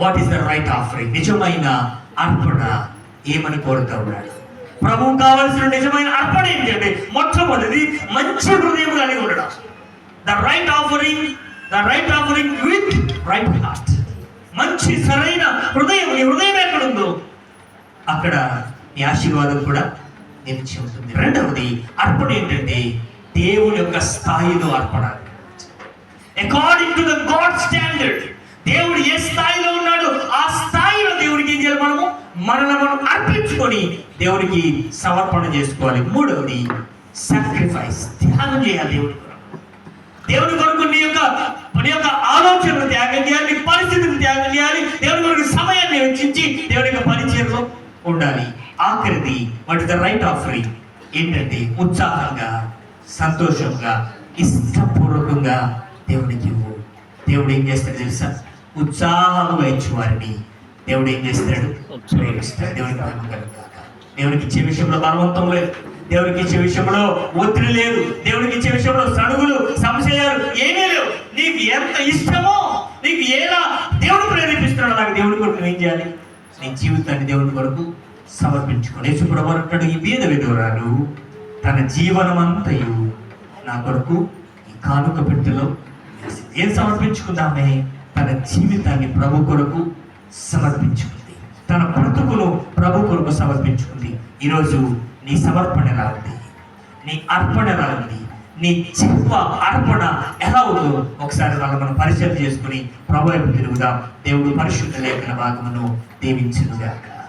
What is the right offering నిజమైన అర్పణ ఏమని కోరుతా ఉన్నాడు? ప్రభువు కావలసిన నిజమైన అర్పణ ఏంటంటే మొట్టమొదటిది మంచి హృదయం కలిగి ఉండడం. The right offering the right offering with right heart మంచి సరైన హృదయం నీ హృదయం ఎక్కడుందో అక్కడ నీ ఆశీర్వాదం కూడా నిలిచి ఉంటుంది. రెండవది అర్పణ ఏంటంటే దేవుని యొక్క స్థాయిలో అర్పణ. According to the God standard మనల్ని మనం అర్పించుకొని దేవుడికి సమర్పణ చేసుకోవాలి. మూడవది సాక్రిఫైస్ త్యాగం చేయాలి. దేవుడి దేవుని కొరకు నీ యొక్క నీ యొక్క ఆలోచనలు త్యాగం చేయాలి నీ పరిస్థితిని త్యాగం చేయాలి. దేవుని కొరకు సమయాన్ని వెచ్చించి దేవుని యొక్క పరిచయంలో ఉండాలి. ఆఖరిది what is the right of free ఏంటంటే ఉత్సాహంగా సంతోషంగా ఇష్టపూర్వకంగా దేవునికి ఇవ్వు. దేవుడు ఏం చేస్తాడు తెలుసా? ఉత్సాహంగా ఇచ్చు వారిని దేవుడు ఏం చేస్తాడు ప్రేమిస్తాడు దేవునికి మహిమ కలుగుగాక. దేవునికి ఇచ్చే విషయంలో బలవంతం లేదు. దేవునికి ఇచ్చే విషయంలో ఒత్తిడి లేదు. దేవునికి ఇచ్చే విషయంలో సడుగులు సంశయాలు ఏమీ లేవు. నీకు ఎంత ఇష్టమో నీకు ఎలా దేవుడు ప్రేరేపిస్తున్నాడు నాకు దేవుడి కొరకు ఏం చేయాలి? నీ జీవితాన్ని దేవుడి కొరకు సమర్పించుకోండి యేసుప్రభు అంటాడు ఈ బీద విధురాలు తన జీవనమంతయు నా కొరకు ఈ కానుక పెట్టెలో. ఏం సమర్పించుకుందామే? తన జీవితాన్ని ప్రభు కొరకు సమర్పించుకుంది. తన బ్రతుకును ప్రభు కొరకు సమర్పించుకుంది. ఈరోజు నీ సమర్పణ ఎలా ఉంది నీ అర్పణ ఎలా ఉంది నీ జీవ అర్పణ ఎలా ఉందో ఒకసారి వాళ్ళు మనం పరిశీలన చేసుకుని ప్రభు తిరుగుదాం. దేవుడు పరిశుద్ధ లేఖన భాగమును దీవించునుగాక.